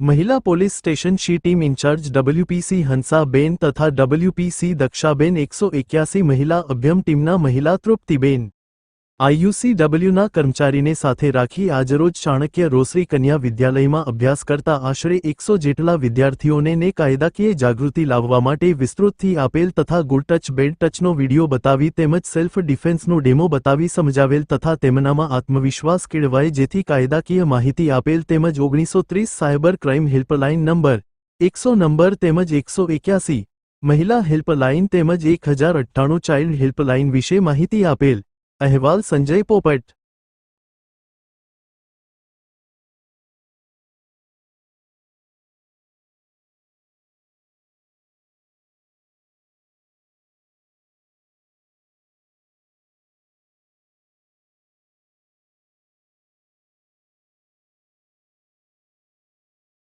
મહિલા police station she team in charge WPC Hansaben તથા ડબલ્યુપીસી દક્ષાબેન એકસો એક્યાસી મહિલા અભ્યમ ટીમના મહિલા તૃપ્તિબેન. આઈયુસીડબલ્યુના કર્મચારીને સાથે રાખી આજરોજ ચાણક્ય રોસરી કન્યા વિદ્યાલયમાં અભ્યાસ કરતા આશરે એકસો જેટલા વિદ્યાર્થીઓને ને કાયદાકીય જાગૃતિ લાવવા માટે વિસ્તૃતથી આપેલ તથા ગુડ ટચ બેડ ટચનો વીડિયો બતાવી તેમજ સેલ્ફ ડિફેન્સનો ડેમો બતાવી સમજાવેલ તથા તેમનામાં આત્મવિશ્વાસ કેળવાય જેથી કાયદાકીય માહિતી આપેલ તેમજ ઓગણીસો ત્રીસ સાયબર ક્રાઇમ હેલ્પલાઇન નંબર એકસો નંબર તેમજ એકસો એક્યાસી મહિલા હેલ્પલાઇન તેમજ એક હજાર અઠ્ઠાણું ચાઇલ્ડ હેલ્પલાઇન વિશે માહિતી આપેલ. અહેવાલ સંજય પોપટ.